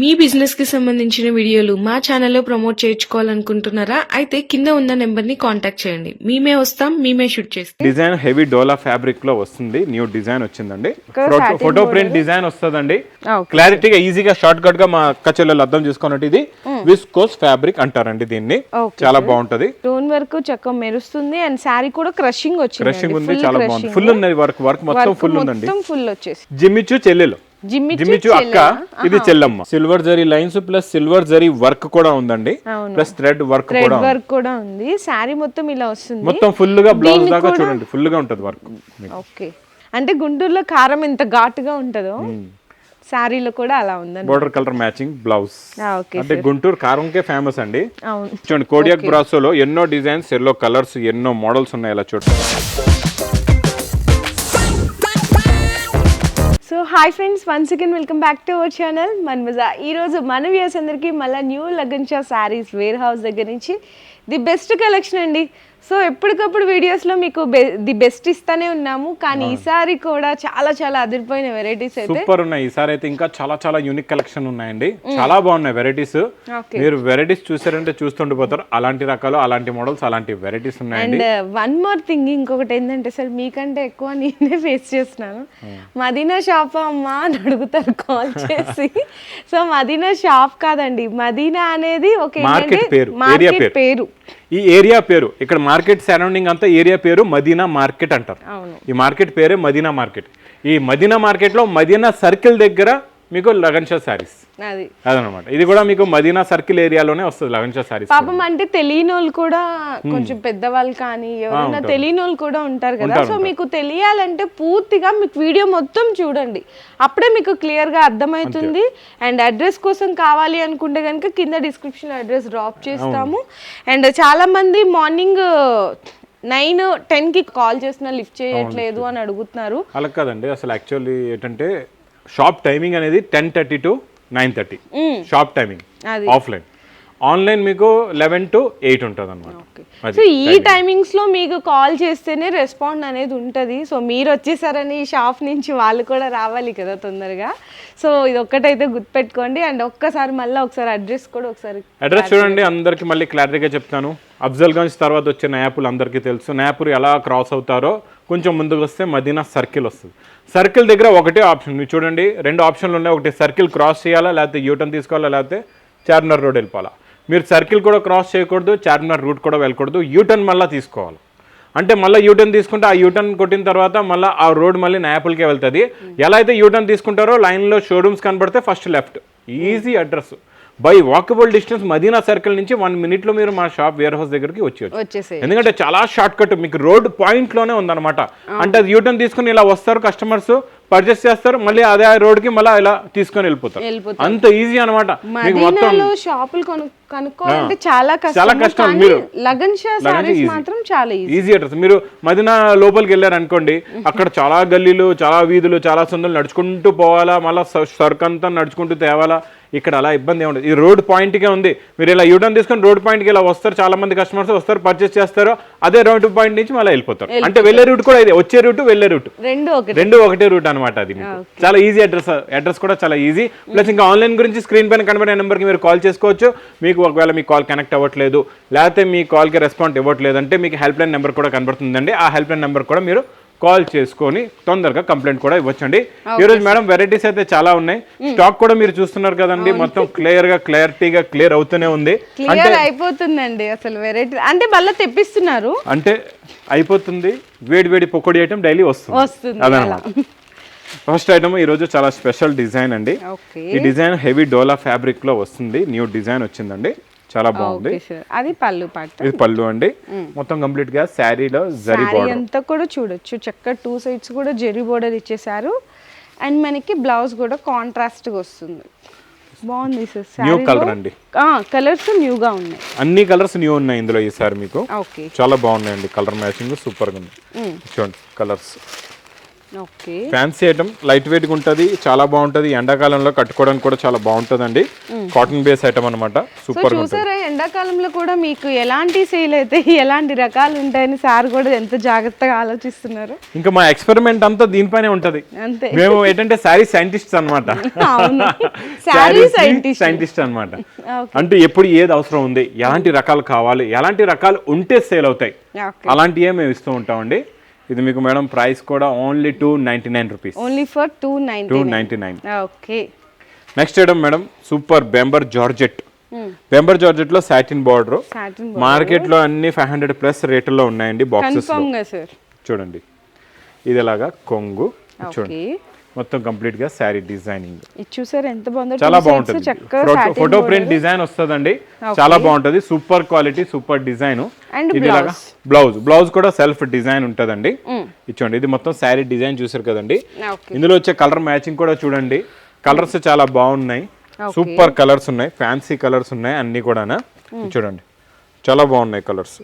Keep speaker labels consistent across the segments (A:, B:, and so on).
A: మీ బిజినెస్కి సంబంధించిన వీడియోలు మా ఛానల్లో ప్రమోట్ చేయించుకోవాలనుకుంటున్నారా? అయితే కింద ఉన్న నెంబర్ని కాంటాక్ట్ చేయండి. మేమే వస్తాం మేమే షూట్ చేస్తాం.
B: డిజైన్ హెవీ డోలా ఫ్యాబ్రిక్లో వస్తుంది. న్యూ డిజైన్ వచ్చిందండి. ఫోటో ప్రింట్ డిజైన్ వస్తుందండి. క్లారిటీగా ఈజీగా షార్ట్ కట్గా మా అక్క చెల్లెలు అర్థం చేసుకున్నట్టు ఇది. విస్కోస్ ఫ్యాబ్రిక్ అంటారండి దీన్ని. చాలా బాగుంటది.
C: స్టోన్ వర్క్ చక్క మెరుస్తుంది అండ్ శారీ కూడా క్రషింగ్ వచ్చింది
B: క్రషింగ్ ఉంది చాలా బాగుంది. ఫుల్ ఉన్నది వర్క్ వర్క్ మొత్తం ఫుల్ ఉందండి.
C: మొత్తం ఫుల్ వచ్చేసి
B: జిమ్మిచ్చు చెల్లెలు. అక్క ఇది చెల్లమ్మ. Silver zari lines plus silver zari work కూడా ఉందండి. ప్లస్ థ్రెడ్ వర్క్ కూడా ఉంది.
C: వర్క్ కూడా ఉంది. శారీ మొత్తం ఇలా వస్తుంది.
B: మొత్తం ఫుల్గా బ్లౌజ్ దాకా చూడండి ఫుల్గా ఉంటది వర్క్
C: ఓకే అంటే గుంటూరులో కారం ఎంత ఘాటుగా ఉంటుందో శారీలో కూడా అలా ఉందండి.
B: బోర్డర్ కలర్ మ్యాచింగ్ బ్లౌజ్ అంటే గుంటూరు కారంకే ఫేమస్ అండి. చూడండి కోడియాక్ బ్రాసోలో ఎన్నో డిజైన్స్ ఎల్లో కలర్స్ ఎన్నో మోడల్స్ ఉన్నాయి ఇలా చూడండి.
C: Hi friends once again welcome back to our channel మన్మజా ఈరోజు మన వ్యూస్ అందరికీ మళ్ళీ న్యూ లగన్షా శారీస్ వేర్ హౌస్ దగ్గర నుంచి ది బెస్ట్ కలెక్షన్ అండి. సో ఎప్పటికప్పుడు వీడియోస్లో మీకు ది బెస్ట్ ఇస్తానే ఉన్నాము. కానీ ఈసారి కూడా చాలా చాలా అదిరిపోయిన వెరైటీస్ అయితే
B: సూపర్ ఉన్నాయి. ఈసారి అయితే ఇంకా చాలా చాలా యూనిక్ కలెక్షన్ ఉన్నాయండి. చాలా బాగున్నాయి వెరైటీస్. మీరు వెరైటీస్ చూసారంటే చూస్తుండిపోతారు. అలాంటి రకాలు అలాంటి మోడల్స్ అలాంటి వెరైటీస్ ఉన్నాయండి.
C: అండ్ వన్ మోర్ థింగ్ ఇంకొకటి ఏంటంటే సార్ మీకంటే ఎక్కువ నేనే ఫేస్ చేస్తున్నాను. మదీనా షాప్ అమ్మా అని అడుగుతారు కాల్ చేసి. సో మదీనా షాప్ కాదండి. మదీనా అనేది ఒక మార్కెట్
B: పేరు. ఈ ఏరియా పేరు ఇక్కడ మార్కెట్ సరౌండింగ్ అంతా ఏరియా పేరు మదీనా మార్కెట్ అంటారు. ఈ మార్కెట్ పేరే మదీనా మార్కెట్. ఈ మదీనా మార్కెట్లో మదీనా సర్కిల్ దగ్గర మీకు లగన్ షా శారీస్. అదనమాట. ఇది కూడా మీకు మదీనా సర్కిల్ ఏరియాలోనే వస్తుంది లగన్ షా శారీస్
C: పాపం అంటే తెలియని వాళ్ళు కూడా కొంచెం పెద్దవాళ్ళు కానీ ఎవరైనా తెలియని వాళ్ళు కూడా ఉంటారు కదా. సో మీకు తెలియాలంటే పూర్తిగా మీకు వీడియో మొత్తం చూడండి. అప్పుడే మీకు క్లియర్గా అర్థమవుతుంది అండ్ అడ్రస్ కోసం కావాలి అనుకుంటే కనుక కింద డిస్క్రిప్షన్ అడ్రస్ డ్రాప్ చేస్తాము. అండ్ చాలా మంది మార్నింగ్ నైన్ టెన్కి కాల్ చేసినా లిఫ్ట్ చేయట్లేదు అని అడుగుతున్నారు.
B: అలా కాదండి. అసలు యాక్చువల్లీ ఏంటంటే షాప్ టైమింగ్ అనేది ten thirty to nine thirty. Shop timing. Offline. Online మీకు లెవెన్ టు ఎయిట్ ఉంటుంది అనమాట
C: సో ఈ టైమింగ్స్లో మీకు కాల్ చేస్తేనే రెస్పాండ్ అనేది ఉంటది. సో మీరు వచ్చేసారని షాప్ నుంచి వాళ్ళు కూడా రావాలి కదా తొందరగా. సో ఇది ఒక్కటైతే గుర్తుపెట్టుకోండి. అండ్ ఒక్కసారి మళ్ళీ ఒకసారి అడ్రస్ కూడా ఒకసారి
B: అడ్రస్ చూడండి అందరికి మళ్ళీ క్లారిటీగా చెప్తాను. అఫ్జల్గంజ్ తర్వాత వచ్చే నయాపుల్ అందరికీ తెలుసు. నయాపూర్ ఎలా క్రాస్ అవుతారో కొంచెం ముందుకు వస్తే మదీనా సర్కిల్ వస్తుంది. సర్కిల్ దగ్గర ఒకటే ఆప్షన్ మీరు చూడండి రెండు ఆప్షన్లు ఉన్నాయి. ఒకటి సర్కిల్ క్రాస్ చేయాలా లేకపోతే యూటర్న్ తీసుకోవాలా లేకపోతే చార్మినార్ రోడ్ వెళ్ళిపోవాలా. మీరు సర్కిల్ కూడా క్రాస్ చేయకూడదు చార్మినార్ రూట్ కూడా వెళ్ళకూడదు. యూటర్న్ మళ్ళీ తీసుకోవాలి. అంటే మళ్ళీ యూటర్న్ తీసుకుంటే ఆ యూటర్న్ కొట్టిన తర్వాత మళ్ళీ ఆ రోడ్ మళ్ళీ నాయపుల్కే వెళ్తుంది. ఎలా అయితే యూటర్న్ తీసుకుంటారో లైన్లో షోరూమ్స్ కనబడితే first left easy address by walkable distance Madina circle నుంచి వన్ మినిట్లో మీరు మా షాప్ వేర్ హౌస్ దగ్గరికి వచ్చేయచ్చు.
C: వచ్చేసే
B: ఎందుకంటే చాలా షార్ట్ కట్ మీకు రోడ్ పాయింట్లోనే ఉందన్నమాట. అంటే అది యూటర్న్ తీసుకుని ఇలా వస్తారు కస్టమర్స్ పర్చేస్ చేస్తారు మళ్ళీ అదే రోడ్కి మళ్ళీ ఇలా తీసుకొని వెళ్ళిపోతారు. అంత ఈజీ అనమాట మీకు మొత్తం
C: షాపులు కొను కనుక్కోవాలంటే చాలా
B: చాలా
C: కష్టం.
B: మీరు-
C: లగన్ మాత్రం చాలా ఈజీ
B: ఈజీ అడ్రస్ మీరు మదిన లోపలికి వెళ్ళారు అనుకోండి అక్కడ చాలా గల్లీలు చాలా వీధులు చాలా సందులు నడుచుకుంటూ పోవాలా మళ్ళీ సరుకు అంతా నడుచుకుంటూ తేవాలా ఇక్కడ అలా ఇబ్బంది ఏమి ఉండదు. ఈ రోడ్ పాయింట్కే ఉంది. మీరు ఇలా యూటర్న్ తీసుకొని రోడ్ పాయింట్కి ఇలా వస్తారు. చాలా మంది కస్టమర్స్ వస్తారు పర్చేస్ చేస్తారు. అదే రోడ్ పాయింట్ నుంచి మళ్ళీ వెళ్ళిపోతారు. అంటే వెళ్ళే రూట్ కూడా ఇది. వచ్చే రూట్ వెళ్ళే రూట్
C: రెండు ఒకటి.
B: రెండు ఒకటే రూట్ అనమాట అది మీకు. చాలా ఈజీ అడ్రస్ అడ్రస్ కూడా చాలా ఈజీ ప్లస్ ఇంకా ఆన్లైన్ గురించి స్క్రీన్ పైన కనబడే నెంబర్కి మీరు కాల్ చేసుకోవచ్చు. మీకు ఒకవేళ మీ కాల్ కనెక్ట్ అవ్వట్లేదు లేకపోతే మీ కాల్కి రెస్పాండ్ ఇవ్వట్లేదు అంటే మీకు హెల్ప్ లైన్ నెంబర్ కూడా కనబడుతుందండి. ఆ హెల్ప్ లైన్ నెంబర్ కూడా మీరు కాల్ చేసుకొని తొందరగా కంప్లైంట్ కూడా ఇవ్వచ్చండి. ఈ రోజు మేడం వెరైటీస్ అయితే చాలా ఉన్నాయి. స్టాక్ కూడా మీరు చూస్తున్నారు కదండి. మొత్తం క్లియర్గా క్లారిటీగా క్లియర్ అవుతూనే ఉంది.
C: క్లియర్ అయిపోతుందండి అసలు వెరైటీ. అంటే మళ్ళీ తెప్పిస్తున్నారు.
B: అంటే అయిపోతుంది. వేడి వేడి పొకోడి ఐటమ్ డైలీ వస్తుంది. అదనమాట. ఫస్ట్ ఐటమ్ ఈరోజు చాలా స్పెషల్ డిజైన్ అండి. ఈ డిజైన్ హెవీ డోలా ఫ్యాబ్రిక్లో వస్తుంది. న్యూ డిజైన్ వచ్చిందండి. చాలా బాగుంది.
C: అది పళ్ళు పాట.
B: ఇది పళ్ళు అండి. మొత్తం కంప్లీట్గా శారీలో జరీ బార్డర్
C: అంతా కూడా చూడొచ్చు. చక్క టూ సైడ్స్ కూడా జెరీ బోర్డర్ ఇచ్చేసారు అండ్ మనకి బ్లౌజ్ కూడా కాంట్రాస్ట్గా వస్తుంది. బాగుంది సార్.
B: న్యూ కలర్ అండి.
C: కలర్స్ న్యూగా ఉన్నాయి.
B: అన్ని కలర్స్ న్యూ ఉన్నాయి ఇందులో ఈసారి మీకు.
C: ఓకే.
B: చాలా బాగున్నాయండి. కలర్ మ్యాచింగ్ సూపర్గా ఉంది చూడండి colours fancy item light weight ఉంటుంది చాలా బాగుంటది. ఎండాకాలంలో కట్టుకోవడానికి కూడా చాలా బాగుంటుందండి. కాటన్ బేస్ ఐటమ్ అనమాట సూపర్గా
C: చూసారా ఎండాకాలంలో కూడా మీకు ఎలాంటి సేల్ అయితే ఎలాంటి రకాలు ఉంటాయని సార్ కూడా ఎంత జాగ్రత్తగా ఆలోచిస్తున్నారు?
B: ఇంకా మా ఎక్స్పెరిమెంట్ అంతా దీనిపైనే ఉంటది.
C: అంతే.
B: మేము ఏంటంటే శారీ సైంటిస్ట్ అనమాట
C: సైంటిస్ట్
B: అనమాట అంటే ఎప్పుడు ఏది అవసరం ఉంది ఎలాంటి రకాలు కావాలి ఎలాంటి రకాలు ఉంటే సేల్ అవుతాయి. అలాంటివే మేము ఇస్తూ ఉంటామండి. ఇది మీకు మేడం ప్రైస్ కూడా only two ninety nine rupees
C: only for two
B: two
C: ninety
B: nine
C: okay
B: next item madam super bemberg georgette bemberg జార్జెట్లో satin border మార్కెట్లో అన్ని ఫైవ్ హండ్రెడ్ ప్లస్ రేట్లలో ఉన్నాయండి బాక్సెస్ చూడండి. ఇది ఎలాగా? కొంగు. చూడండి. మొత్తం కంప్లీట్గా శారీ డిజైనింగ్.
C: ఇది చూసారు ఎంత బాగుందో
B: చాలా బాగుంటుంది. ఫోటో. ప్రింట్ డిజైన్ వస్తుందండి. చాలా బాగుంటది. Super quality super design. ఇది బ్లౌజ్. బ్లౌజ్. కూడా సెల్ఫ్ డిజైన్ ఉంటదండి. ఇచ్చోండి. ఇది మొత్తం శారీ డిజైన్ చూసారు కదండి. ఇందులో వచ్చే కలర్ మ్యాచింగ్ కూడా చూడండి. కలర్స్ చాలా బాగున్నాయి. సూపర్ కలర్స్ ఉన్నాయి. ఫ్యాన్సీ కలర్స్ ఉన్నాయి అన్ని కూడా చూడండి చాలా బాగున్నాయి కలర్స్.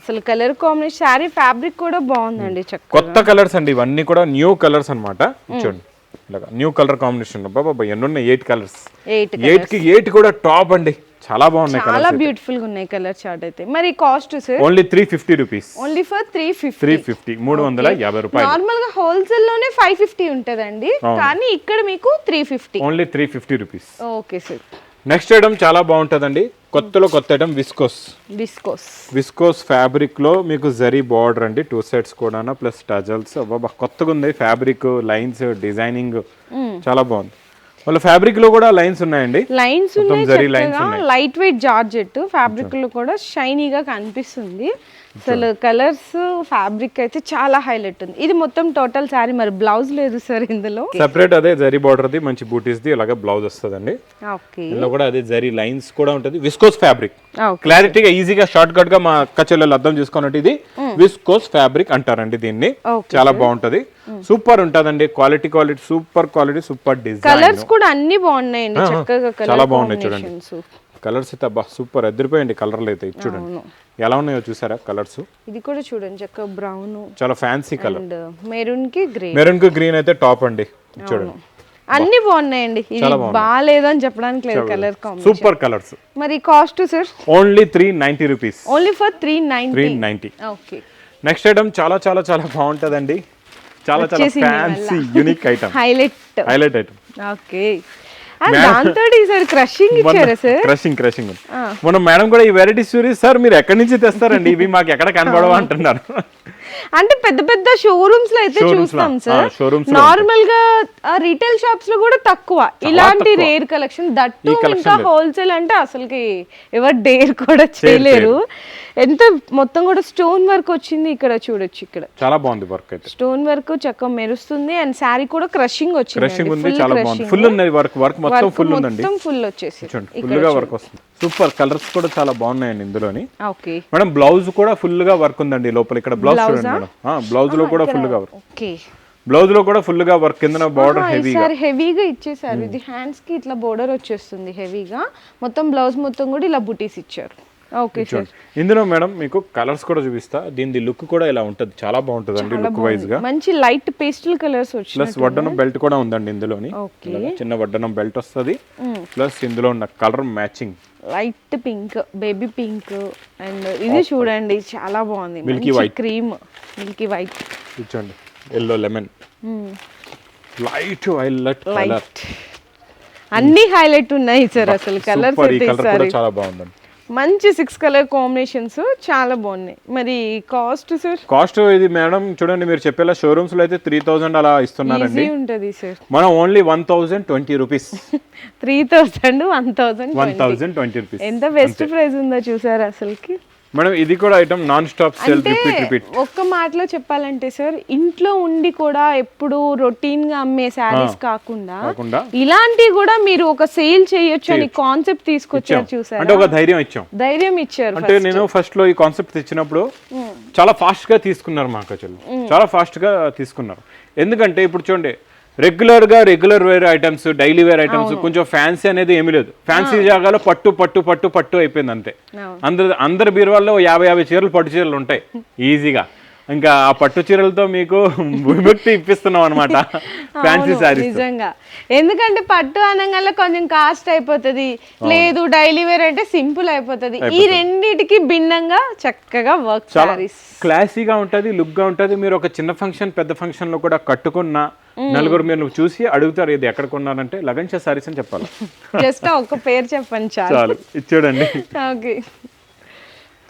C: అసలు కలర్ కాంబినేషన్ శారీ ఫ్యాబ్రిక్ కూడా బాగుందండి చక్కగా.
B: కొత్త కలర్స్ అండి ఇవన్నీ కూడా న్యూ కలర్స్ అన్నమాట. చూడండి ఇలాగా న్యూ కలర్ కాంబినేషన్ బాబా ఎన్ని ఉన్నాయి ఎయిట్ కలర్స్
C: ఎయిట్
B: ఎయిట్కి ఎయిట్ కూడా టాప్ అండి. చాలా బాగున్నాయి
C: చాలా బ్యూటిఫుల్గా ఉన్నాయి కలర్ చార్ట్ అయితే. మరి cost sir
B: only three fifty rupees
C: only for three fifty
B: three fifty మూడు వందల యాభై రూపాయలు.
C: నార్మల్గా హోల్సేల్లోనే ఫైవ్ ఫిఫ్టీ ఉంటదండి. కానీ ఇక్కడ మీకు three fifty
B: only three fifty rupees
C: okay sir
B: next item చాలా బాగుంటుందండి. కొత్తలో కొత్త ఐటమ్ విస్కోస్
C: డిస్కోస్
B: విస్కోస్ ఫ్యాబ్రిక్లో మీకు జరీ బార్డర్ అండి. టూ సైడ్స్ కూడా ప్లస్ టజల్స్ బాబా కొత్తగా ఉంది. ఫ్యాబ్రిక్ లైన్స్ డిజైనింగ్ చాలా బాగుంది. వాళ్ళ ఫ్యాబ్రిక్లో కూడా లైన్స్ ఉన్నాయండి.
C: లైన్స్ ఉన్నాయి లైట్ వెయిట్ జార్జెట్. ఫ్యాబ్రిక్లో కూడా షైనీగా కనిపిస్తుంది. అసలు కలర్స్ ఫ్యాబ్రిక్ అయితే చాలా హైలైట్ ఉంది. ఇది మొత్తం టోటల్ శారీ మరి బ్లౌజ్ లేదు సార్ ఇందులో?
B: సెపరేట్ అదే జరీ బార్డర్ ది మంచి బూటీస్ ది అలాగే బ్లౌజ్ వస్తుందండి.
C: ఓకే.
B: ఇందులో కూడా అదే జరీ లైన్స్ కూడా ఉంటుంది. Viscose fabric. క్లారిటీగా ఈజీగా షార్ట్ కట్గా మా అక్క చెల్లెలు అర్థం చేసుకున్నట్టు ఇది. విస్కోస్ ఫ్యాబ్రిక్ అంటారండి దీన్ని. చాలా బాగుంటది. సూపర్ ఉంటదండి. Quality quality super quality super design
C: colours కూడా అన్ని బాగున్నాయండి. చక్కగా
B: చాలా బాగున్నాయి చూడండి. కలర్స్ అయితే సూపర్ అద్దరిపోయండి కలర్లు అయితే చూడండి. ఎలా ఉన్నాయో చూసారా కలర్స్?
C: ఇది కూడా చూడండి చక్కగా బ్రౌన్
B: చాలా ఫ్యాన్సీ కలర్
C: అండ్ మెరూన్కి గ్రే.
B: మెరూన్కు గ్రీన్ అయితే టాప్ అండి. చూడండి.
C: అన్ని బాగున్నాయండి. ఇది బాగాలేదు అని చెప్పడానికి లేదు కలర్
B: సూపర్ కలర్స్
C: మరి cost sir
B: only three ninety rupees
C: only for three
B: three
C: ninety okay
B: next item చాలా చాలా చాలా బాగుంటదండి. చాలా చాలా fancy unique item
C: highlight
B: highlight item
C: okay దాంతో ఈసారి క్రషింగ్ ఇచ్చారా సార్
B: క్రషింగ్ క్రషింగ్ మొన్న మేడం కూడా ఈ వెరైటీస్ చూసి సార్ మీరు ఎక్కడి నుంచి తెస్తారండి? ఇవి మాకు ఎక్కడ కనబడవా అంటున్నారు.
C: అంటే పెద్ద పెద్ద షోరూమ్స్లో అయితే చూస్తాం సార్. నార్మల్గా రీటైల్ షాప్స్లో కూడా తక్కువ. ఇలాంటి రేర్ కలెక్షన్ దట్టు
B: collection
C: ఇంకా. హోల్సేల్ అంటే అసలుకి ఎవరు డేర్ కూడా చేయలేరు. ఎంత మొత్తం కూడా స్టోన్ వర్క్ వచ్చింది ఇక్కడ చూడొచ్చు ఇక్కడ.
B: చాలా బాగుంది వర్క్ అయితే.
C: స్టోన్ వర్క్ చక్కగా మెరుస్తుంది అండ్ శారీ కూడా క్రషింగ్
B: క్రషింగ్ ఉంది
C: వచ్చింది
B: చాలా బాగుంది. ఫుల్ ఉంది వర్క్ వర్క్ మొత్తం ఫుల్ ఉందండి.
C: మొత్తం ఫుల్ వచ్చేసి
B: ఫుల్గా వర్క్ వస్తుంది. సూపర్ కలర్స్ కూడా చాలా బాగున్నాయండి ఇందులోని.
C: ఓకే
B: మేడం బ్లౌజ్ కూడా ఫుల్గా వర్క్ ఉందండి లోపల. ఇక్కడ బ్లౌజ్ చూడండి. మేడం. బ్లౌజ్లో కూడా ఫుల్గా వర్క్
C: ఓకే.
B: బ్లౌజ్లో కూడా ఫుల్గా వర్క్ కింద బార్డర్ హెవీ
C: ఈసారి హెవీగా ఇచ్చేసారు. ఇది హ్యాండ్స్కి ఇట్లా బోర్డర్ వచ్చేస్తుంది హెవీగా మొత్తం బ్లౌజ్ మొత్తం కూడా ఇలా బుటీస్ ఇచ్చారు. Okay sir.
B: ఇందులో మేడం మీకు కలర్స్ కూడా చూపిస్తా. దీని లుక్ కూడా ఇలా ఉంటది. చాలా బాగుంటుంది అండి లుక్ వైజ్గా.
C: మంచి లైట్ పేస్టల్ కలర్స్ వచ్చినాయి
B: ప్లస్ వడ్డనం బెల్ట్ కూడా ఉందండి ఇందులోని.
C: ఓకే.
B: చిన్న వడ్డనం బెల్ట్ వస్తుంది. ప్లస్ ఇందులో ఉన్న colour matching
C: light pink baby pink and ఇది చూడండి చాలా బాగుంది. మంచి
B: white.
C: Cream milky white
B: ఇచ్చండి yellow lemon light violet
C: light అన్ని హైలైట్ ఉన్నాయి సార్ అసలు కలర్స్ అయితే
B: చాలా బాగుందండి.
C: మంచి సిక్స్ కలర్ కాంబినేషన్స్ చాలా బాగున్నాయి. మరి కాస్ట్ సార్?
B: కాస్ట్ ఇది మేడం చూడండి మీరు చెప్పేలా షోరూమ్స్లో అయితే త్రీ థౌసండ్ అలా ఇస్తున్నారండి.
C: ఉంటది సార్.
B: మనం only one thousand twenty rupees
C: three thousand one thousand
B: one thousand twenty rupees
C: ఎంత బెస్ట్ ప్రైస్ ఉందో చూసారు అసలుకి?
B: మేడం ఇది కూడా item non stop repeat repeat
C: ఒక్క మాటలో చెప్పాలంటే సార్ ఇంట్లో ఉండి కూడా ఎప్పుడు రొటీన్గా అమ్మే శారీస్ కాకుండా ఇలాంటివి కూడా మీరు ఒక సేల్ చేయొచ్చు అని కాన్సెప్ట్ తీసుకొచ్చారు చూసారు?
B: అంటే ఒక ధైర్యం ఇచ్చాం.
C: ధైర్యం ఇచ్చారు
B: అంటే నేను ఫస్ట్లో ఈ కాన్సెప్ట్ తెచ్చినప్పుడు చాలా ఫాస్ట్గా తీసుకున్నారు మా అక్కచెల్లి చాలా ఫాస్ట్గా తీసుకున్నారు. ఎందుకంటే ఇప్పుడు చూడండి రెగ్యులర్గా regular wear items daily wear items కొంచెం ఫ్యాన్సీ అనేది ఏమీ లేదు. ఫ్యాన్సీ జాగాలో పట్టు పట్టు పట్టు పట్టు అయిపోయింది అంతే. అందరు అందరి బీరువాల్లో యాభై యాభై చీరలు పట్టు చీరలు ఉంటాయి. ఈజీగా. ఇంకా ఆ పట్టు చీరలతో మీకు విముక్తి ఇప్పిస్తున్నాం అనమాట ఫ్యాన్సీ శారీస్
C: నిజంగా. ఎందుకంటే పట్టు అనగానే కొంచెం కాస్ట్ అయిపోతది. లేదు డైలీ వేర్ అంటే సింపుల్ అయిపోతది. ఈ రెండిటికి భిన్నంగా చక్కగా వర్క్ సారీస్
B: క్లాసీగా ఉంటది లుక్గా ఉంటది. మీరు ఒక చిన్న ఫంక్షన్ పెద్ద ఫంక్షన్లో కూడా కట్టుకున్న నలుగురు మీరు చూసి అడుగుతారు ఇది ఎక్కడ కొన్నారంటే? లగన్షా సారీస్ అని చెప్పాలి.
C: జస్ట్ ఒక పేరు చెప్పండి చాలు.
B: చూడండి.
C: ఓకే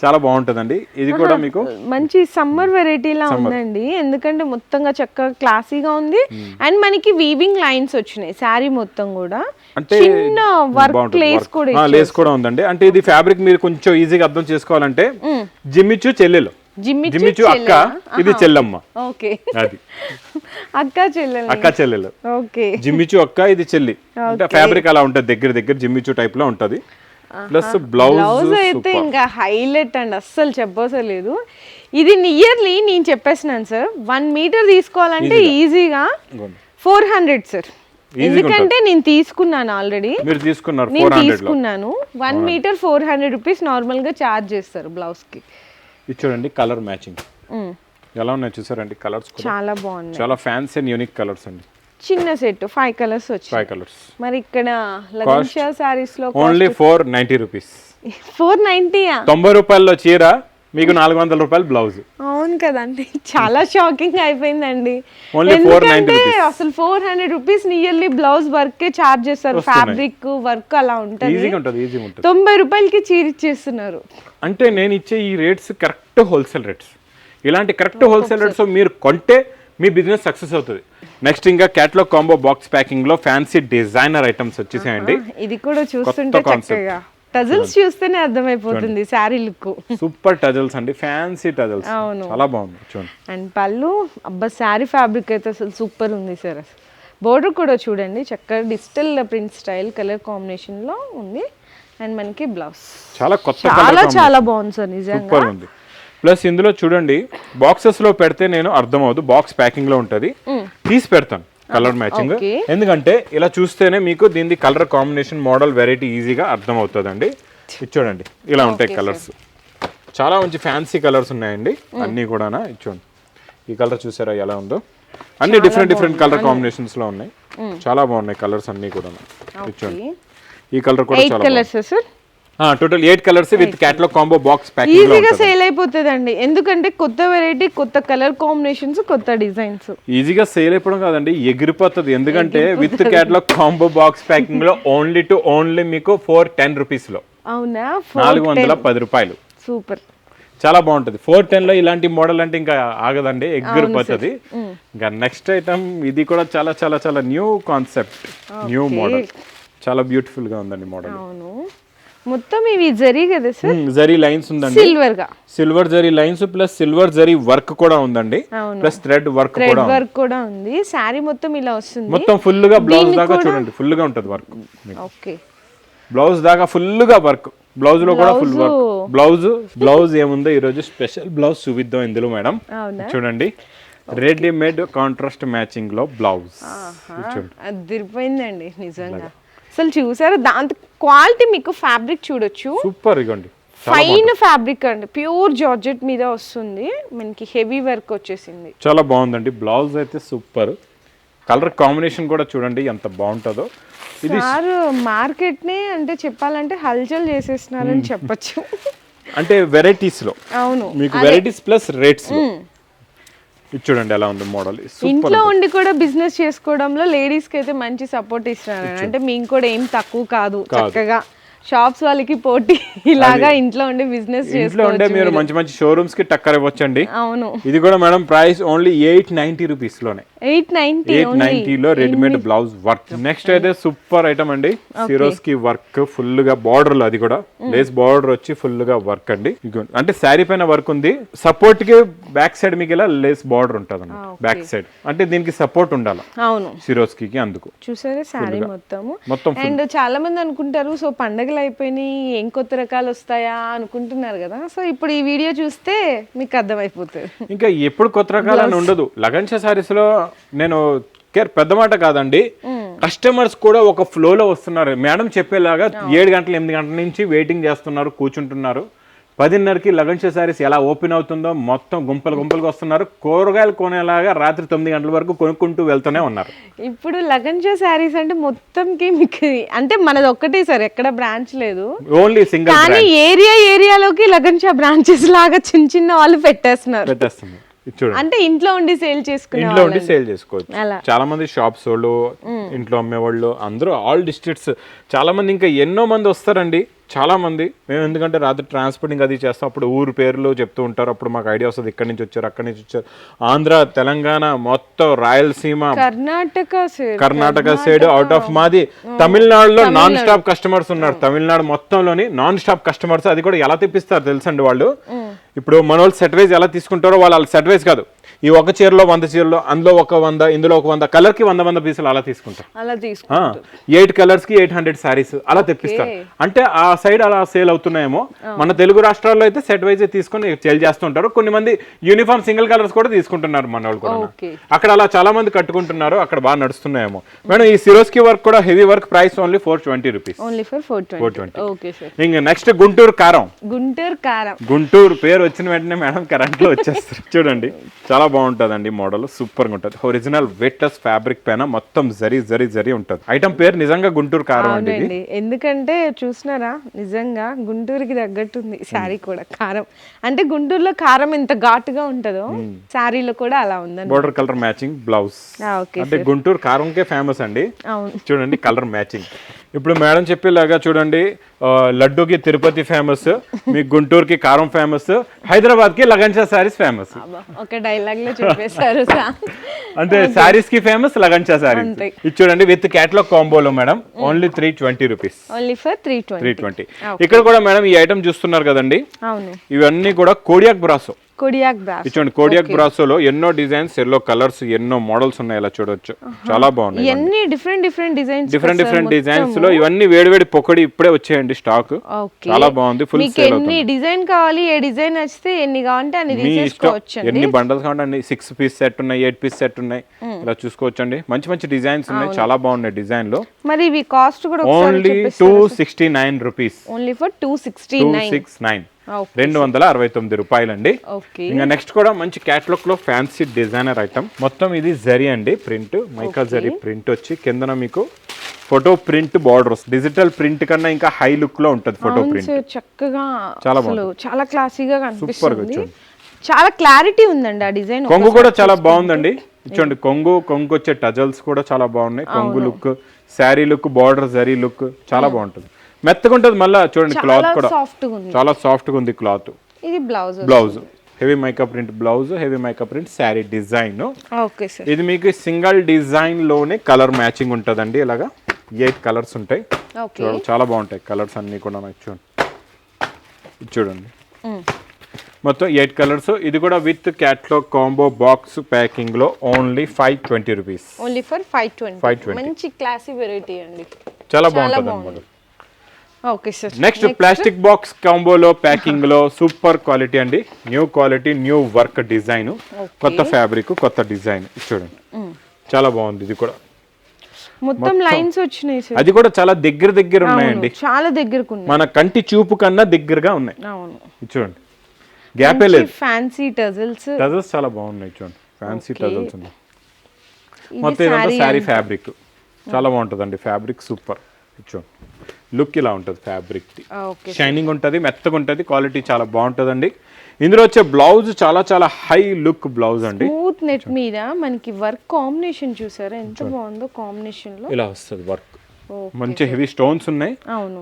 B: చాలా బాగుంటదండి. ఇది కూడా మీకు
C: మంచి సమ్మర్ వెరైటీలా ఉందండి. ఎందుకంటే మొత్తంగా చక్కగా క్లాసీగా ఉంది. అండ్ మనకి వీవింగ్ లైన్స్ వచ్చినాయి శారీ మొత్తం కూడా.
B: అంటే
C: చిన్న వర్క్
B: work.
C: కూడా
B: లేస్ కూడా ఉందండి. అంటే ఇది ఫ్యాబ్రిక్ మీరు కొంచెం ఈజీగా అర్థం చేసుకోవాలంటే జిమ్మిచ్చు చెల్లెలు.
C: జిమ్మిచ్చు
B: అక్క ఇది చెల్లమ్మ.
C: ఓకే.
B: అది.
C: అక్క చెల్లెలు.
B: అక్క చెల్లెలు.
C: ఓకే.
B: జిమ్మిచ్చు అక్క ఇది చెల్లి. అంటే ఫ్యాబ్రిక్ అలా ఉంటది దగ్గర దగ్గర జిమ్మిచ్చు టైప్లో ఉంటది. ప్లస్ బ్లౌజ్
C: అయితే ఇంకా హైలైట్ అండి అస్సలు చెప్పలేదు ఇది నియర్లీ నేను చెప్పేసినాను సార్ వన్ మీటర్ తీసుకోవాలంటే ఈజీగా ఫోర్ హండ్రెడ్ సార్. ఎందుకంటే నేను తీసుకున్నాను ఆల్రెడీ.
B: మీరు తీసుకున్నారు
C: నేను తీసుకున్నాను. One metre four hundred rupees నార్మల్గా చార్జ్ చేస్తారు బ్లౌజ్కి
B: ఇది చూడండి కలర్ మ్యాచింగ్. ఎలా ఉన్నాయి చూసారండి కలర్స్
C: చాలా బాగుంది
B: చాలా ఫ్యాన్సీ అండ్ యూనిక్ కలర్స్ అండి.
C: చిన్న సెట్ ఫైవ్ కలర్స్ వచ్చాయి.
B: ఫైవ్ కలర్స్
C: మరి ఇక్కడ లగన్షా సారీస్లో
B: only four ninety rupees
C: four నైన్టీయా
B: తొంభై రూపాయల్లో చీర మీకు నాలుగు వందల రూపాయలు బ్లౌజ్
C: అవును కదండి. చాలా షాకింగ్ అయిపోయిందండి.
B: Only 490
C: ఎందుకంటే. అసలు four hundred rupees nearly blouse work charge చేస్తారు. ఫ్యాబ్రిక్ వర్క్ అలా
B: ఉంటుంది.
C: తొంభై రూపాయలకి చీర ఇచ్చేస్తున్నారు.
B: అంటే నేను ఇచ్చే ఈ రేట్స్ కరెక్ట్ హోల్సేల్ రేట్స్ ఇలాంటి కరెక్ట్ హోల్సేల్ రేట్స్ మీరు కొంటే మీ బిజినెస్ సక్సెస్ అవుతుంది. నెక్స్ట్ ఇంకా క్యాట్లాగ్ కాంబో బాక్స్ ప్యాకింగ్లో ఫ్యాన్సీ డిజైనర్ ఐటమ్స్ వచ్చేసాయండి.
C: ఇది కూడా చూస్తుంటే. చక్కగా. టజల్స్ చూస్తేనే అర్థమైపోతుంది శారీ లుక్.
B: సూపర్ టజల్స్ అండి. ఫ్యాన్సీ టజల్స్
C: అవును.
B: చాలా బాగుంది. చూడండి.
C: అండ్ పళ్ళు అబ్బా శారీ ఫ్యాబ్రిక్ అయితే అసలు సూపర్ ఉంది సార్. అసలు బోర్డర్ కూడా చూడండి. చక్కగా డిజిటల్ ప్రింట్ స్టైల్ కలర్ కాంబినేషన్లో ఉంది. అండ్ మనకి బ్లౌజ్
B: చాలా కొత్త
C: చాలా చాలా బాగుంది సార్ నిజంగా.
B: సూపర్ ఉంది. ప్లస్ ఇందులో చూడండి బాక్సెస్లో పెడితే నేను అర్థమవుదు బాక్స్ ప్యాకింగ్లో ఉంటది. తీసి పెడతాను కలర్ మ్యాచింగ్. ఎందుకంటే ఇలా చూస్తేనే మీకు దీని కలర్ కాంబినేషన్ మోడల్ వెరైటీ ఈజీగా అర్థం అవుతుందండి చూడండి ఇలా ఉంటాయి కలర్స్ చాలా మంచి ఫ్యాన్సీ కలర్స్ ఉన్నాయండి. అన్నీ కూడా చూడండి. ఈ కలర్ చూసారా ఎలా ఉందో? అన్ని డిఫరెంట్ డిఫరెంట్ కలర్ కాంబినేషన్స్లో ఉన్నాయి. చాలా బాగున్నాయి కలర్స్ అన్ని కూడా చూడండి. ఈ కలర్ కూడా చాలా
C: colours sir
B: total eight colours with catalogue combo box ప్యాకింగ్లో
C: ఈజీగా సేల్ అయిపోతుందండి. ఎందుకంటే కొత్త వెరైటీ కొత్త కలర్ కాంబినేషన్స్ కొత్త డిజైన్స్
B: ఈజీగా సేల్ అయిపోవడం కాదండి ఎగిరిపోతుంది. ఎందుకంటే విత్ క్యాట్లాగ్ కాంబో బాక్స్ ప్యాకింగ్లో ఓన్లీ టు ఓన్లీ మీకు ఫోర్ టెన్ రూపీస్లో.
C: అవునా?
B: నాలుగు వందల పది రూపాయలు.
C: సూపర్
B: చాలా బాగుంటుంది. ఫోర్ టెన్లో ఇలాంటి మోడల్ అంటే ఇంకా ఆగదండి ఎగిరిపోతుంది. ఇంకా నెక్స్ట్ ఐటమ్ ఇది కూడా చాలా చాలా చాలా న్యూ కాన్సెప్ట్ న్యూ మోడల్ చాలా బ్యూటిఫుల్గా ఉందండి మోడల్
C: అవును. మొత్తం ఇవి జరీ కదా సార్?
B: జరీ లైన్స్ ఉందండి.
C: సిల్వర్గా.
B: Silver zari lines plus silver zari work కూడా ఉందండి. ప్లస్ థ్రెడ్ వర్క్ కూడా ఉంది.
C: వర్క్ కూడా ఉంది. శారీ మొత్తం ఇలా వస్తుంది.
B: మొత్తం ఫుల్గా బ్లౌజ్ దాకా చూడండి ఫుల్గా ఉంటుంది వర్క్
C: ఓకే.
B: బ్లౌజ్ దాకా ఫుల్గా వర్క్ బ్లౌజ్లో కూడా ఫుల్ వర్క్ బ్లౌజ్ బ్లౌజ్ ఏముందో ఈ రోజు స్పెషల్ బ్లౌజ్ చూపిద్దాం ఇందులో మేడం చూడండి. రెడీమేడ్ కాంట్రాస్ట్ మ్యాచింగ్లో బ్లౌజ్
C: అదిరిపోయిందండి నిజంగా. అసలు చూసారా? దాంతో క్వాలిటీ మీకు ఫ్యాబ్రిక్ చూడొచ్చు.
B: సూపర్ ఇగోండి.
C: ఫైన్ ఫ్యాబ్రిక్ అండి. ప్యూర్ జార్జెట్ మీద వస్తుంది. మనకి హెవీ వర్క్ వచ్చేసింది.
B: చాలా బాగుందండి. బ్లౌజ్ అయితే సూపర్. కలర్ కాంబినేషన్ కూడా చూడండి ఎంత బాగుంటుందో. ఇది
C: సార్ మార్కెట్ని అంటే చెప్పాలంటే హల్చల్ చేసేస్తున్నారని చెప్పొచ్చు.
B: అంటే వెరైటీస్లో
C: అవును.
B: మీకు వెరైటీస్ ప్లస్ రేట్స్ చూడండి ఎలా ఉంది మోడల్.
C: ఇంట్లో ఉండి కూడా బిజినెస్ చేసుకోవడంలో లేడీస్కి అయితే మంచి సపోర్ట్ ఇస్తున్నారు. అంటే మేము కూడా ఏం తక్కువ కాదు చక్కగా. షాప్స్ వాళ్ళకి పోటీ ఇలాగా ఇంట్లో ఉండి బిజినెస్
B: ఇంట్లో ఉండే మీరు మంచి మంచి షోరూమ్స్కి టక్కర్ ఇవ్వచ్చండి.
C: అవును.
B: ఇది కూడా madam price only eight ninety రూపీస్లోనే.
C: Eight ninety
B: eight నైన్టీలో రెడీమేడ్ బ్లౌజ్ వర్క్. నెక్స్ట్ అయితే సూపర్ ఐటమ్ అండి. సిరోస్కి వర్క్ ఫుల్గా బార్డర్లో అది కూడా. లేస్ బార్డర్ వచ్చి ఫుల్గా వర్క్ అండి. అంటే శారీ పైన వర్క్ ఉంది. సపోర్ట్కి బ్యాక్ సైడ్ మీకు ఇలా లేస్ బార్డర్ ఉంటుంది బ్యాక్ సైడ్ అంటే దీనికి సపోర్ట్ ఉండాలి.
C: అవును.
B: సిరోస్కి అందుకు.
C: చూసారా శారీ మొత్తము?
B: మొత్తం
C: అండ్ చాలా మంది అనుకుంటారు సో పండగలు అయిపోయినాయి ఏం కొత్త రకాలు వస్తాయా? అనుకుంటున్నారు కదా. సో ఇప్పుడు ఈ వీడియో చూస్తే మీకు అర్థమైపోతుంది.
B: ఇంకా ఎప్పుడు కొత్త రకాలని ఉండదు. లగన్షా సారీస్లో నేను కేర్ పెద్ద మాట కాదండి. కస్టమర్స్ కూడా ఒక ఫ్లోలో వస్తున్నారు. మేడం చెప్పేలాగా ఏడు గంటల ఎనిమిది గంటల నుంచి వెయిటింగ్ చేస్తున్నారు కూర్చుంటున్నారు. పదిన్నరకి లగన్ష శారీస్ ఎలా ఓపెన్ అవుతుందో మొత్తం గుంపలు గుంపలుగా వస్తున్నారు. కూరగాయలు కొనేలాగా రాత్రి తొమ్మిది గంటల వరకు కొనుక్కుంటూ వెళ్తూనే ఉన్నారు.
C: ఇప్పుడు లగన్షా శారీస్ అంటే మొత్తంకి మీకు అంటే మనది ఒక్కటే సార్ ఎక్కడ బ్రాంచ్ లేదు.
B: ఓన్లీ సింగిల్
C: కానీ ఏరియా ఏరియాలోకి లగన్షా బ్రాంచెస్ లాగా చిన్న చిన్న వాళ్ళు పెట్టేస్తున్నారు.
B: పెట్టేస్తుంది ఇది చూడండి.
C: అంటే ఇంట్లో ఉండి సేల్ చేసుకునే
B: ఇంట్లో ఉండి సేల్ చేసుకోవచ్చు. చాలా మంది షాప్స్ వాళ్ళు ఇంట్లో అమ్మేవాళ్ళు అందరూ ఆల్ డిస్ట్రిక్ట్స్. చాలా మంది ఇంకా ఎన్నో మంది వస్తారండి. చాలా మంది మేము ఎందుకంటే రాత్రి ట్రాన్స్పోర్టింగ్ అది చేస్తాం. అప్పుడు ఊరు పేర్లు చెప్తూ ఉంటారు. అప్పుడు మాకు ఐడియా వస్తుంది ఇక్కడి నుంచి వచ్చారు అక్కడి నుంచి వచ్చారు. ఆంధ్ర తెలంగాణ మొత్తం Rayalaseema.
C: Karnataka
B: Karnataka side out of మాది. తమిళనాడులో నాన్ స్టాప్ కస్టమర్స్ ఉన్నారు. తమిళనాడు మొత్తంలోని నాన్ స్టాప్ కస్టమర్స్ అది కూడా ఎలా తెప్పిస్తారు తెలుసండి వాళ్ళు? ఇప్పుడు మన వాళ్ళు సెట్ వైజ్ ఎలా తీసుకుంటారో వాళ్ళు వాళ్ళ సెట్ వైజ్ కాదు. ఈ ఒక చీరలో వంద చీరలో అందులో ఒక వంద ఇందులో ఒక వంద కలర్కి వంద వంద పీసులు అలా తీసుకుంటారు
C: అలా తీసుకు
B: ఎయిట్ కలర్స్కి ఎయిట్ హండ్రెడ్ సారీస్ అలా తెప్పిస్తారు అంటే ఆ సైడ్ అలా సేల్ అవుతున్నాయేమో. మన తెలుగు రాష్ట్రాల్లో అయితే సెట్ వైజ్ తీసుకొని సేల్ చేస్తుంటారు. కొన్ని మంది యూనిఫామ్ సింగిల్ కలర్స్ కూడా తీసుకుంటున్నారు మన వాళ్ళు కూడా అక్కడ అలా చాలా మంది కట్టుకుంటున్నారు. అక్కడ బాగా నడుస్తున్నాయేమో. మేడం ఈ సిరోస్కి వర్క్ కూడా heavy work price only four twenty rupees
C: only for twenty
B: twenty
C: okay sir
B: ఇంక నెక్స్ట్ గుంటూరు కారం.
C: గుంటూరు కారం.
B: గుంటూరు పేరు వచ్చిన వెంటనే మేడం కరెంట్లో వచ్చేస్తారు. చూడండి. చాలా బాగుంటుందండి మోడల్ సూపర్గా ఉంటుంది. ఒరిజినల్ వెట్లెస్ ఫ్యాబ్రిక్ పైన మొత్తం జరీ జరీ జరీ ఉంటుంది. ఐటమ్ పేరు నిజంగా గుంటూరు కారం అండి
C: ఎందుకంటే చూసినారా? నిజంగా గుంటూరుకి తగ్గట్టుంది శారీ కూడా కారం. అంటే గుంటూరులో కారం ఎంత ఘాటుగా ఉంటుందో శారీలో కూడా అలా ఉందండి
B: బోర్డర్ కలర్ మ్యాచింగ్ బ్లౌజ్ అంటే గుంటూరు కారంకే ఫేమస్ అండి. చూడండి కలర్ మ్యాచింగ్ ఇప్పుడు మేడం చెప్పేలాగా చూడండి లడ్డూకి తిరుపతి ఫేమస్ మీ గుంటూరుకి కారం ఫేమస్ హైదరాబాద్కి లగన్షా శారీస్ ఫేమస్
C: ఒక డైలాగ్ లో చెప్పేశారు సార్.
B: అంటే శారీస్కి ఫేమస్ శారీస్.
C: అంతే.
B: ఇది చూడండి with catalogue కాంబోలో madam only three twenty rupees
C: only for three
B: three
C: twenty
B: ఇక్కడ కూడా మేడం ఈ ఐటమ్ చూస్తున్నారు కదండి.
C: అవును.
B: ఇవన్నీ కూడా కోడియాక్ బ్రాసో
C: కొడియాక్ బ్రాస్
B: చూడండి కోడియాక్ బ్రాసోలో ఎన్నో డిజైన్స్ ఎల్లో కలర్స్ ఎన్నో మోడల్స్ ఉన్నాయి ఇలా చూడొచ్చు. చాలా బాగున్నాయి
C: ఇవన్నీ. Different different designs
B: different different డిజైన్స్లో ఇవన్నీ వేడివేడి పొక్కడి ఇప్పుడే వచ్చాయండి స్టాక్ చాలా బాగుంది ఫుల్
C: మీకు
B: సేల్
C: ఎన్ని డిజైన్ కావాలి ఏ డిజైన్ నచ్చితే ఎన్ని కావాలంటే అన్ని తీసేసుకోవచ్చు
B: ఎన్ని బండల్స్ కావాలండి సిక్స్ పీస్ సెట్ ఉన్నాయి ఎయిట్ పీస్ సెట్ ఉన్నాయి. ఇలా చూసుకోవచ్చండి. మంచి మంచి డిజైన్స్ ఉన్నాయి చాలా బాగున్నాయి డిజైన్లో.
C: మరి ఇవి కాస్ట్ కూడా
B: only two sixty nine rupees
C: only for two sixty nine
B: six nine రెండు వందల అరవై తొమ్మిది రూపాయలండి. ఇంకా నెక్స్ట్ కూడా మంచి క్యాట్లాగ్లో ఫ్యాన్సీ డిజైనర్ ఐటమ్ మొత్తం ఇది జరీ అండి ప్రింట్ మైకా జరీ ప్రింట్ వచ్చి కిందన మీకు photo print borders digital print కన్నా ఇంకా హై లుక్లో ఉంటుంది ఫోటో ప్రింట్
C: చక్కగా
B: చాలా
C: చాలా క్లాసీగా
B: వచ్చింది.
C: చాలా క్లారిటీ ఉందండి ఆ డిజైన్
B: కొంగు కూడా చాలా బాగుందండి. చూడండి కొంగు కొంగు వచ్చే టజల్స్ కూడా చాలా బాగున్నాయి. కొంగు look saree look border zari look చాలా బాగుంటుంది. మెత్తగా ఉంటుంది మళ్ళీ చూడండి క్లాత్ కూడా. చాలా సాఫ్ట్గా ఉంది క్లాత్.
C: ఇది blouse.
B: Blouse. Heavy మైకప్ print blouse heavy మైకప్ print saree design
C: okay sir
B: ఇది మీకు సింగిల్ డిజైన్లోనే కలర్ మ్యాచింగ్ ఉంటుందండి ఇలాగా. ఎయిట్ కలర్స్ ఉంటాయి. చూడండి చాలా బాగుంటాయి కలర్స్ అన్నీ కూడా నాకు చూడండి. చూడండి. మొత్తం ఎయిట్ కలర్స్ ఇది కూడా with catalogue combo box ప్యాకింగ్లో only five twenty rupees
C: only for five twenty
B: 520.
C: మంచి క్లాసీ వెరైటీ అండి.
B: చాలా బాగుంటుంది నెక్స్ట్ ప్లాస్టిక్ బాక్స్ కాంబోలో ప్యాకింగ్లో సూపర్ క్వాలిటీ అండి. New quality new work design కొత్త ఫ్యాబ్రిక్ కొత్త డిజైన్ చూడండి. చాలా బాగుంది ఇది కూడా.
C: మొత్తం లైన్స్ వచ్చినాయి సార్
B: అది కూడా చాలా దగ్గర దగ్గర ఉన్నాయండి.
C: చాలా దగ్గరకు
B: మన కంటి చూపు కన్నా దగ్గరగా ఉన్నాయి. చూడండి. గ్యాపే లేదు.
C: ఫ్యాన్సీ టజల్స్
B: టజల్స్ చాలా బాగున్నాయి చూడండి. ఫ్యాన్సీ టజల్స్ ఉన్నాయి. మొత్తం ఇదంతా శారీ ఫ్యాబ్రిక్ చాలా బాగుంటుందండి. ఫ్యాబ్రిక్ సూపర్ చూడండి. లుక్ ఇలా ఉంటుంది ఫ్యాబ్రిక్ షైనింగ్ ఉంటుంది మెత్తగా ఉంటుంది క్వాలిటీ చాలా బాగుంటుందండి. ఇందులో వచ్చే బ్లౌజ్ చాలా చాలా హై లుక్ బ్లౌజ్ అండి.
C: స్మూత్ నెట్ మీద మనకి వర్క్ కాంబినేషన్ చూసారా? ఎంత బాగుందో కాంబినేషన్లో.
B: ఇలా వస్తుంది వర్క్ మంచి హెవీ స్టోన్స్ ఉన్నాయి.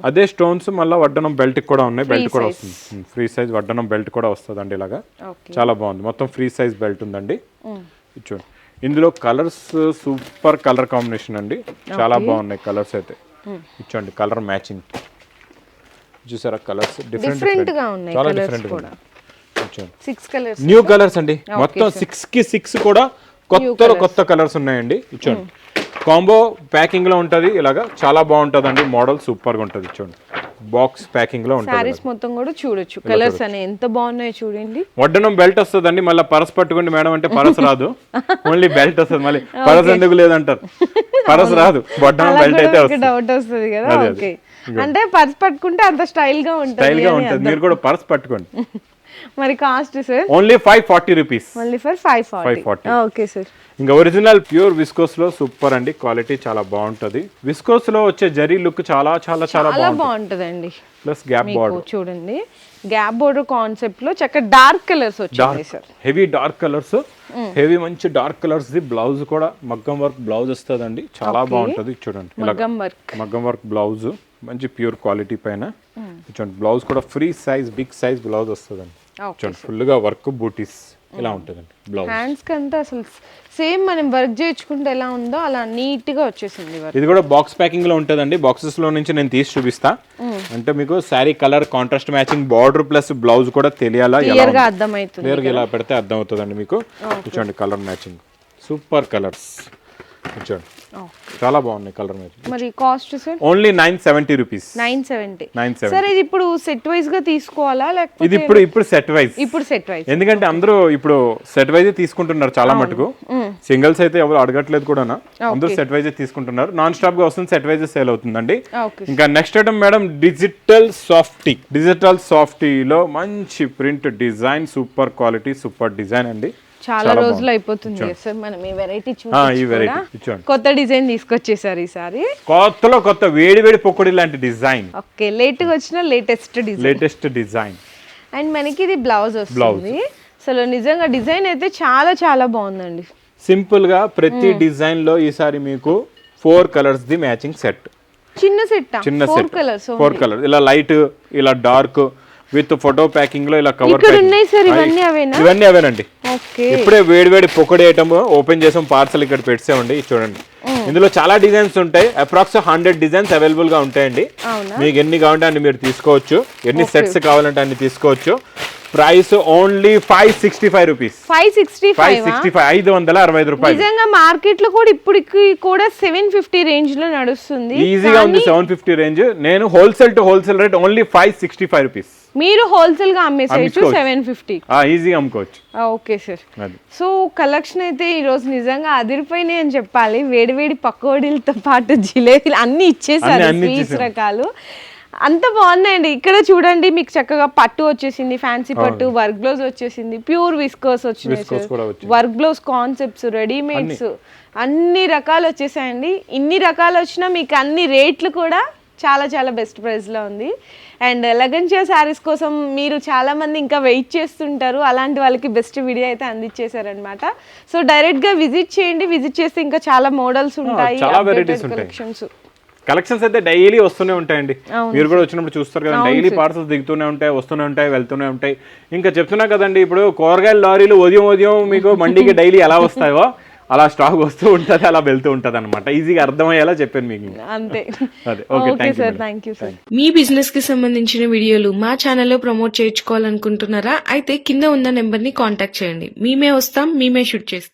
B: అదే స్టోన్స్ మళ్ళీ వడ్డనం బెల్ట్ కూడా ఉన్నాయి. బెల్ట్ కూడా వస్తుంది. ఫ్రీ సైజ్ వడ్డనం బెల్ట్ కూడా వస్తుందండి ఇలాగా.
C: ఓకే
B: చాలా బాగుంది. మొత్తం ఫ్రీ సైజ్ బెల్ట్ ఉందండి. ఇది చూడండి. ఇందులో కలర్స్ సూపర్ కలర్ కాంబినేషన్ అండి. చాలా బాగున్నాయి కలర్స్ అయితే. ఇచ్చండి కలర్ మ్యాచింగ్. చూసారా కలర్స్? డిఫరెంట్
C: ఉన్నాయి
B: చాలా డిఫరెంట్
C: కూడా.
B: ఇచ్చండి.
C: సిక్స్ కలర్స్
B: న్యూ కలర్స్ అండి. మొత్తం సిక్స్కి సిక్స్ కూడా కొత్త కొత్త కలర్స్ ఉన్నాయండి. ఇచ్చోండి. కాంబో ప్యాకింగ్లో ఉంటది. ఇలాగా చాలా బాగుంటది అండి మోడల్ సూపర్గా ఉంటది. చూడండి బాక్స్ ప్యాకింగ్లో ఉంటుంది
C: సారీస్ మొత్తం కూడా చూడొచ్చు. కలర్స్ అనే ఎంత బాగున్నాయో చూడండి.
B: వడ్డనం బెల్ట్ వస్తుందండి మళ్ళీ పరస్ పట్టుకోండి మేడం అంటే పరస్ రాదు. ఓన్లీ బెల్ట్ వస్తుంది మళ్ళీ పరస్ ఎందుకు లేదంటారు? పరస్ రాదు వడ్డనం బెల్ట్ అయితే
C: డౌట్ వస్తుంది. కదా. ఓకే అంటే పర్స్ పట్టుకుంటే అంత స్టైల్గా ఉంటుంది స్టైల్గా
B: ఉంటుంది. మీరు కూడా పర్స్ పట్టుకోండి.
C: మరి cost sir
B: only five forty rupees
C: only for five forty
B: 540.
C: Okay sir
B: ఇంకా ఒరిజినల్ ప్యూర్ విస్కోస్లో సూపర్ అండి. క్వాలిటీ చాలా బాగుంటది. విస్కోస్లో వచ్చే జరీ లుక్ చాలా చాలా చాలా బాగుంటుంది.
C: బాగుంటుందండి.
B: ప్లస్ గ్యాప్ బార్డర్
C: చూడండి. గ్యాప్ బోర్డర్ కాన్సెప్ట్లో చక్కగా డార్క్ కలర్స్ వచ్చింది sir
B: heavy dark colours heavy మంచి డార్క్ కలర్స్ ది బ్లౌజ్ కూడా మగ్గం వర్క్ బ్లౌజ్ వస్తుందండి. చాలా బాగుంటది చూడండి.
C: మగ్గం వర్క్
B: మగ్గం వర్క్ బ్లౌజ్ మంచి ప్యూర్ క్వాలిటీ పైన. చూడండి బ్లౌజ్ కూడా free size big size blouse వస్తుందండి. చూడండి ఫుల్గా వర్క్ బూటీస్ ఇలా ఉంటుందండి బ్లౌజ్.
C: హ్యాండ్స్ కంతా అసలు సేమ్ మనం వర్క్ చేయించుకుంటే ఎలా ఉందో అలా నీట్గా వచ్చేసింది
B: ఇది కూడా బాక్స్ ప్యాకింగ్లో ఉంటుందండి బాక్సెస్లో నుంచి నేను తీసి చూపిస్తా. అంటే మీకు saree colour contrast matching border plus blouse కూడా తెలియాలా
C: క్లియర్గా అర్థమవుతుంది
B: క్లియర్గా ఇలా పెడితే అర్థం అవుతుందండి మీకు చూడండి కలర్ మ్యాచింగ్. Super colours. చూడండి చాలా బాగున్నాయి కలర్ మ్యాచింగ్
C: మరి cost sir?
B: Only nine seventy rupees.
C: Nine seventy.
B: Nine seven
C: sir ఇది ఇప్పుడు సెట్ వైజ్గా తీసుకోవాలా
B: ఇది
C: లేకపోతే
B: ఇప్పుడు ఇప్పుడు సెట్ వైజ్.
C: ఇప్పుడు సెట్ వైజ్.
B: ఎందుకంటే అందరూ ఇప్పుడు సెట్ వైజ్ తీసుకుంటున్నారు చాలా మటుకు. సింగిల్స్ అయితే ఎవరు అడగట్లేదు కూడా అందరూ సెట్ వైజ్ తీసుకుంటున్నారు. నాన్ స్టాప్గా వస్తుంది సెట్ వైజ్ సేల్ అవుతుందండి. ఇంకా next item madam digital softy digital సాఫ్టీలో మంచి print design super quality super design అండి.
C: చాలా రోజులు అయిపోతుంది. మనం ఈ వెరైటీ
B: ఈ వెరైటీ
C: కొత్త డిజైన్ తీసుకొచ్చేసారు ఈసారి.
B: కొత్తలో కొత్త వేడి వేడి పొక్కడి లాంటి డిజైన్.
C: ఓకే లేట్గా వచ్చిన latest design.
B: Latest design.
C: And మనకి ఇది బ్లౌజ్ వస్తుంది. అసలు నిజంగా డిజైన్ అయితే చాలా చాలా బాగుందండి.
B: సింపుల్గా ప్రతి డిజైన్లో ఈసారి మీకు four colours the matching set
C: చిన్న సెట్
B: చిన్న
C: four
B: set
C: colours
B: four colour ఇలా లైట్ ఇలా డార్క్ విత్ ఫోటో ప్యాకింగ్లో ఇలా కవర్
C: ఇవన్నీ అవేనా?
B: ఇవన్నీ అవేనండి. ఇప్పుడే వేడి వేడి పొక్కడి ఐటమ్ ఓపెన్ చేసాం పార్సల్ ఇక్కడ పెట్టామండి చూడండి. ఇందులో చాలా డిజైన్స్ ఉంటాయి అప్రాక్స్ హండ్రెడ్ డిజైన్స్ అవైలబుల్గా ఉంటాయండి. మీకు ఎన్ని కావాలంటే అన్ని మీరు తీసుకోవచ్చు ఎన్ని సెట్స్ కావాలంటే అన్ని తీసుకోవచ్చు. Price only five sixty five rupees.
C: Five sixty
B: five sixty five ఐదు వందల అరవై ఐదు రూపాయలు.
C: నిజంగా మార్కెట్లో కూడా ఇప్పటికి కూడా సెవెన్ ఫిఫ్టీ రేంజ్లో నడుస్తుంది
B: ఈజీగా ఉంది సెవెన్ ఫిఫ్టీ రేంజ్. నేను wholesale to wholesale rate only five sixty five rupees.
C: మీరు హోల్సేల్గా అమ్మేసేయచ్చు. Seven fifty.
B: ఈజీగా అమ్ముకోవచ్చు.
C: Okay sir. సో కలెక్షన్ అయితే ఈ రోజు నిజంగా అదిరిపోయినాయి అని చెప్పాలి. వేడివేడి పకోడీలతో పాటు జిలేబీలు అన్ని స్వీట్స్
B: ఇచ్చేసారు.
C: రకాలు. అంత బాగున్నాయండి. ఇక్కడ చూడండి మీకు చక్కగా పట్టు వచ్చేసింది ఫ్యాన్సీ పట్టు వర్క్ బ్లౌజ్ వచ్చేసింది ప్యూర్ విస్కోస్ వచ్చినాయి
B: వచ్చింది.
C: వర్క్ బ్లౌజ్ కాన్సెప్ట్స్ రెడీమేడ్స్ అన్ని. రకాలు వచ్చేసాయండి. ఇన్ని రకాలు వచ్చినా మీకు అన్ని రేట్లు కూడా చాలా చాలా బెస్ట్ ప్రైస్లో ఉంది. అండ్ లగన్షియా శారీస్ కోసం మీరు చాలా మంది ఇంకా వెయిట్ చేస్తుంటారు. అలాంటి వాళ్ళకి బెస్ట్ వీడియో అయితే అందించేశారనమాట సో డైరెక్ట్గా విజిట్ చేయండి. విజిట్ చేస్తే ఇంకా చాలా మోడల్స్ ఉంటాయి. కలెక్షన్స్
B: కలెక్షన్స్ అయితే డైలీ వస్తూనే ఉంటాయండి. మీరు కూడా వచ్చినప్పుడు చూస్తారు కదా డైలీ పార్సల్స్ దిగుతూనే ఉంటాయి వస్తూనే ఉంటాయి వెళ్తూనే ఉంటాయి. ఇంకా చెప్తున్నా కదండి ఇప్పుడు కూరగాయల లారీలు ఉదయం ఉదయం మీకు మండికి డైలీ ఎలా వస్తాయో అలా స్టాక్ వస్తూ ఉంటుంది అలా వెళ్తూ ఉంటుంది అనమాట ఈజీగా అర్థమయ్యేలా చెప్పాను మీకు
C: అంతే.
B: అదే okay
C: sir thank you sir.
A: మీ బిజినెస్కి సంబంధించిన వీడియోలు మా ఛానల్లో ప్రమోట్ చేయించుకోవాలనుకుంటున్నారా? అయితే కింద ఉన్న నెంబర్ని కాంటాక్ట్ చేయండి. మేమే వస్తాం మేమే షూట్ చేస్తాం.